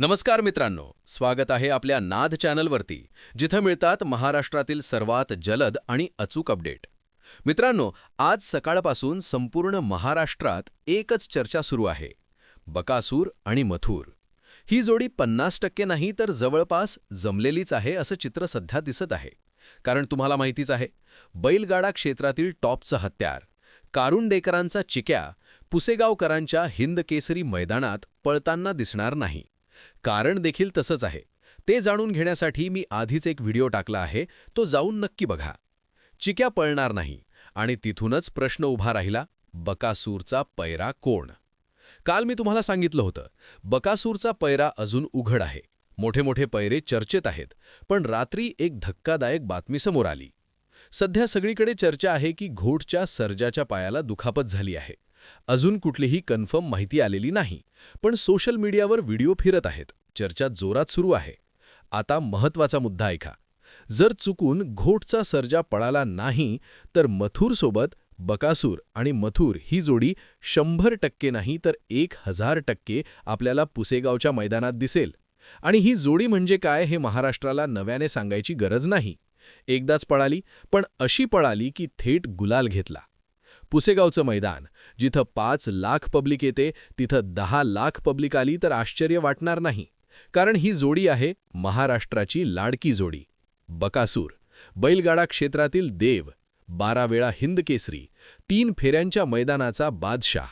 नमस्कार मित्रांनो स्वागत आहे आपल्या नाद चॅनलवरती जिथं मिळतात महाराष्ट्रातील सर्वात जलद आणि अचूक अपडेट. मित्रांनो आज सकाळपासून संपूर्ण महाराष्ट्रात एकच चर्चा सुरू आहे बकासूर आणि मथुर. ही जोडी पन्नास टक्के नाही तर जवळपास जमलेलीच आहे असं चित्र सध्या दिसत आहे. कारण तुम्हाला माहितीच आहे बैलगाडा क्षेत्रातील टॉपचं हत्यार कारुंडेकरांचा चिक्या पुसेगावकरांच्या हिंद केसरी मैदानात पळताना दिसणार नाही. कारण देखील तसंच आहे. ते जाणून घेण्यासाठी मी आधीच एक व्हिडिओ टाकला आहे तो जाऊन नक्की बघा. चिक्या पळणार नाही आणि तिथूनच प्रश्न उभा राहिला बकासूरचा पैरा कोण? काल मी तुम्हाला सांगितलं होतं बकासूरचा पैरा अजून उघड आहे. मोठे मोठे पैरे चर्चेत आहेत पण रात्री एक धक्कादायक बातमी समोर आली. सध्या सगळीकडे चर्चा आहे की घोटच्या सर्जाच्या पायाला दुखापत झाली आहे. अजून कुठलीही कन्फर्म माहिती आलेली नाही पण सोशल मीडियावर व्हिडिओ फिरत आहेत. चर्चा जोरात सुरू आहे. आता महत्त्वाचा मुद्दा ऐका. जर चुकून घोटचा सर्जा पळाला नाही तर मथुरसोबत बकासूर आणि मथुर ही जोडी शंभर टक्के नाही तर एक हजार टक्के आपल्याला पुसेगावच्या मैदानात दिसेल. आणि ही जोडी म्हणजे काय हे महाराष्ट्राला नव्याने सांगायची गरज नाही. एकदाच पळाली पण अशी पळाली की थेट गुलाल घेतला. पुसेगावचं मैदान. जिथं पाच लाख पब्लिक येते तिथं दहा लाख पब्लिक आली तर आश्चर्य वाटणार नाही. कारण ही जोडी आहे महाराष्ट्राची लाडकी जोडी. बकासूर बैलगाडा क्षेत्रातील देव बारा वेळा हिंद केसरी तीन फेऱ्यांच्या मैदानाचा बादशाह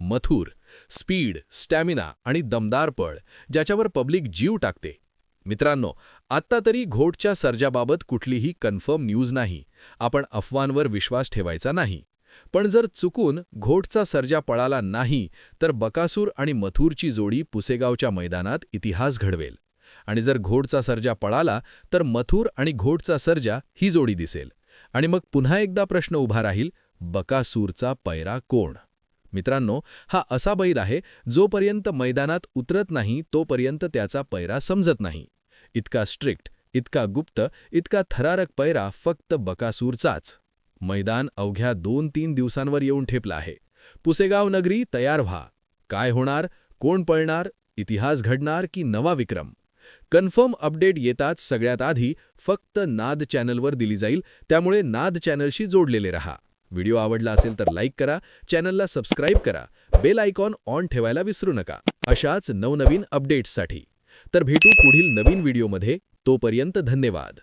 मथुर स्पीड स्टॅमिना आणि दमदार पळ ज्याच्यावर पब्लिक जीव टाकते. मित्रांनो आत्ता तरी घोटच्या सर्जाबाबत कुठलीही कन्फर्म न्यूज नाही. आपण अफवांवर विश्वास ठेवायचा नाही. पण जर चुकून घोटचा सर्जा पळाला नाही तर बकासूर आणि मथुरची जोडी पुसेगावच्या मैदानात इतिहास घडवेल. आणि जर घोटचा सर्जा पळाला तर मथुर आणि घोटचा सर्जा ही जोडी दिसेल. आणि मग पुन्हा एकदा प्रश्न उभा राहील बकासूरचा पैरा कोण? मित्रांनो हा असा बैल आहे जोपर्यंत मैदानात उतरत नाही तोपर्यंत त्याचा पैरा समजत नाही. इतका स्ट्रिक्ट इतका गुप्त इतका थरारक पैरा फक्त बकासूरचाच. मैदान अवघ्या दोन तीन दिवसांवर येऊन ठेपलं आहे. पुसेगाव नगरी तयार व्हा. काय होणार? कोण पळणार? इतिहास घडणार की नवा विक्रम? कन्फर्म अपडेट येताच सगळ्यात आधी फक्त नाद चॅनलवर दिली जाईल त्यामुळे नाद चॅनलशी जोडलेले रहा. व्हिडिओ आवडला असेल तर लाईक करा चॅनलला सबस्क्राईब करा बेल आयकॉन ऑन ठेवायला विसरू नका. अशाच नवनवीन अपडेट्ससाठी. तर भेटू पुढील नवीन व्हिडिओमध्ये. तोपर्यंत धन्यवाद.